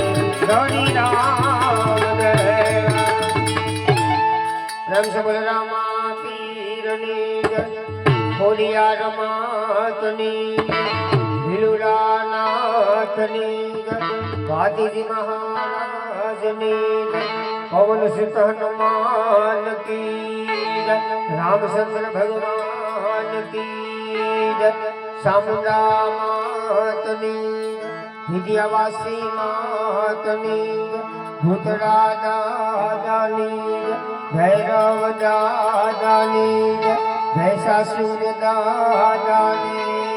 મારા સામુંડમાં ભારતી દેવીરા અમરોરા પ્રેમ સે બોલે રામા પીરની જય ખોડિયા રમાતની ભીલુડાનાથની જય ભાતીજી મહારાજની પવન સુત હનુમાન કી રામચંદ્ર ભગવાન કી જય સામુંડા માતની જય વિદ્યાવાસી માતની ભૂતરા દાદાની ભૈરવ દાદાની ભૈસાસુર દાદાની